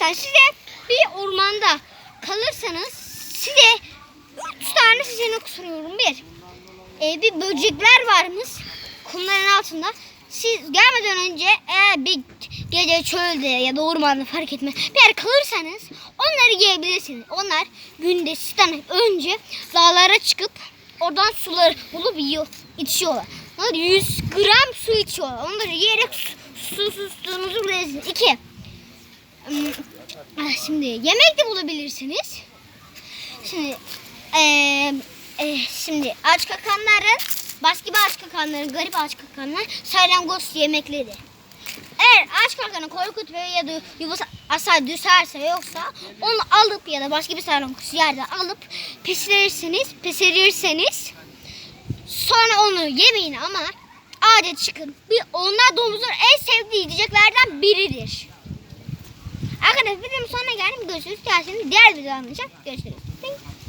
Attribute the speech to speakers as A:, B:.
A: Arkadaşlar size bir ormanda kalırsanız size üç tane seçenek soruyorum. Bir, e, bir böcekler varmış kumların altında. Siz gelmeden önce eğer bir gece çölde ya da ormanda fark etmez bir yer kalırsanız onları yiyebilirsiniz. Onlar günde sizden önce dağlara çıkıp oradan suları bulup yiyor, içiyorlar. Onlar 100 gram su içiyorlar. Onları yiyerek su, su sustuğunuzu bilirsiniz. İki, Şimdi yemek de bulabilirsiniz. Şimdi eee, e, şimdi aç kakanların başka aç kakanların garip aç kakanlar salyangoz yemekleri. Eğer aç kakanı korkut ve ya da yuvası asar düşerse yoksa onu alıp ya da başka bir salyangoz yerden alıp pişirirseniz pişirirseniz sonra onu yemeyin ama ağaca çıkın. Bir, onlar domuzların Videomun sonuna geldim. Görüşürüz. Diğer videoda Görüşürüz. Thank you.